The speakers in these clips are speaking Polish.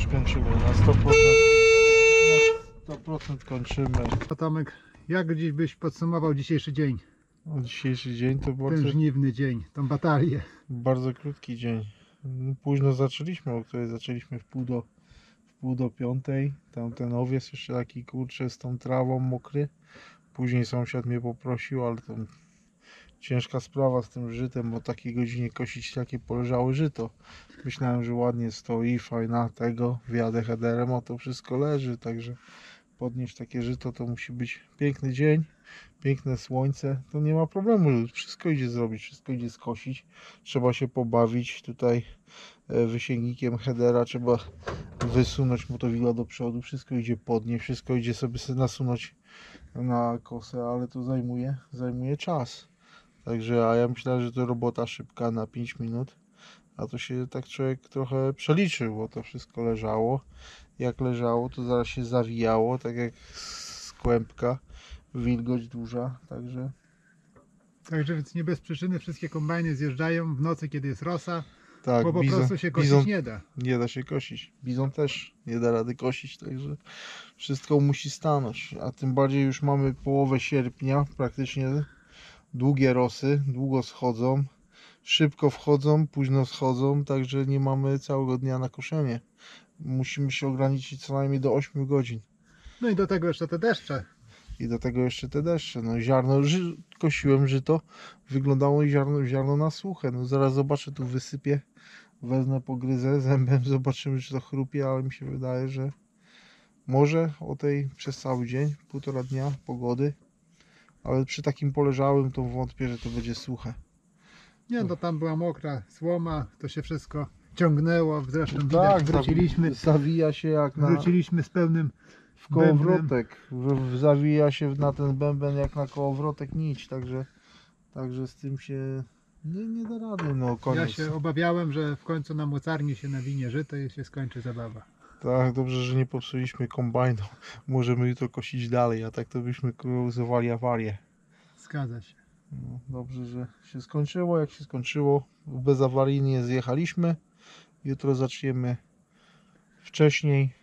już kończymy, na 100%. Na 100% kończymy. A Tomek, jak dziś byś podsumował dzisiejszy dzień? No, dzisiejszy dzień to bardzo, Ten żniwny dzień, tą batalię. bardzo krótki dzień. No, Późno zaczęliśmy, o której zaczęliśmy w pół do, w pół do piątej. Tam ten owiec jeszcze taki kurczę z tą trawą mokry. Później sąsiad mnie poprosił, ale to ciężka sprawa z tym żytem, bo o takiej godzinie kosić takie poleżałe żyto. Myślałem, że ładnie stoi, fajna tego, wjadę headerem, a to wszystko leży, także podnieść takie żyto to musi być piękny dzień, piękne słońce, to nie ma problemu, wszystko idzie zrobić, wszystko idzie skosić, trzeba się pobawić tutaj e, wysięgnikiem headera, trzeba wysunąć motowidła do przodu, wszystko idzie podnieść, wszystko idzie sobie nasunąć na kosę, ale to zajmuje, zajmuje czas. Także, a ja myślałem, że to robota szybka na 5 minut, a to się tak człowiek trochę przeliczył, bo to wszystko leżało. Jak leżało, to zaraz się zawijało, tak jak skłębka, wilgoć duża, także Także więc nie bez przyczyny wszystkie kombajny zjeżdżają w nocy, kiedy jest rosa, tak, bo po bizon, prostu się kosić bizon nie da. nie da się kosić. Bizon też nie da rady kosić, także wszystko musi stanąć. A tym bardziej już mamy połowę sierpnia, praktycznie długie rosy, długo schodzą, szybko wchodzą, późno schodzą, także nie mamy całego dnia na koszenie. Musimy się ograniczyć co najmniej do 8 godzin. No i do tego jeszcze te deszcze. I do tego jeszcze te deszcze. No ziarno, ży, kosiłem żyto, wyglądało ziarno, ziarno na suche. No zaraz zobaczę, tu wysypię, wezmę, pogryzę zębem, zobaczymy czy to chrupie, ale mi się wydaje, że może o tej przez cały dzień, półtora dnia pogody, ale przy takim poleżałym to wątpię, że to będzie suche. Nie, no tam była mokra słoma, to się wszystko ciągnęło, zresztą Tak, widać, wróciliśmy, Zawija się jak na, wróciliśmy z pełnym w kołowrotek. W, w, zawija się na ten bęben jak na kołowrotek nić, także, także z tym się nie, nie da rady. No koniec. Ja się obawiałem, że w końcu na mocarni się nawinie żyto i się skończy zabawa. Tak, dobrze, że nie popsuliśmy kombajnu. Możemy jutro kosić dalej, a tak to byśmy kurozowali awarię. Zgadza się. No, dobrze, że się skończyło. Jak się skończyło, bezawaryjnie zjechaliśmy. Jutro zaczniemy wcześniej.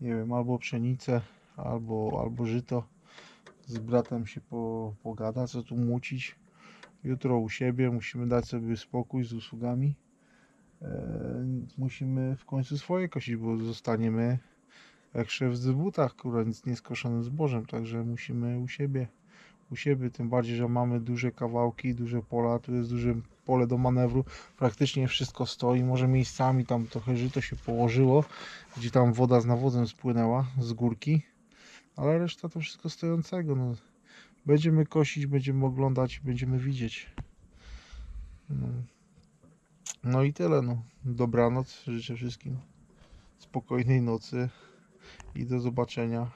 Nie wiem, albo pszenicę, albo, albo żyto. Z bratem się po, pogada, co tu mucić. Jutro u siebie musimy dać sobie spokój z usługami. E, musimy w końcu swoje kosić, bo zostaniemy jak szef z butach, kurwa, nic nie skoszonym zbożem, także musimy u siebie, u siebie, tym bardziej, że mamy duże kawałki, duże pola, tu jest duże pole do manewru, praktycznie wszystko stoi, może miejscami tam trochę żyto się położyło, gdzie tam woda z nawozem spłynęła z górki, ale reszta to wszystko stojącego, no. Będziemy kosić, będziemy oglądać, będziemy widzieć. No. No i tyle. No. Dobranoc. Życzę wszystkim spokojnej nocy i do zobaczenia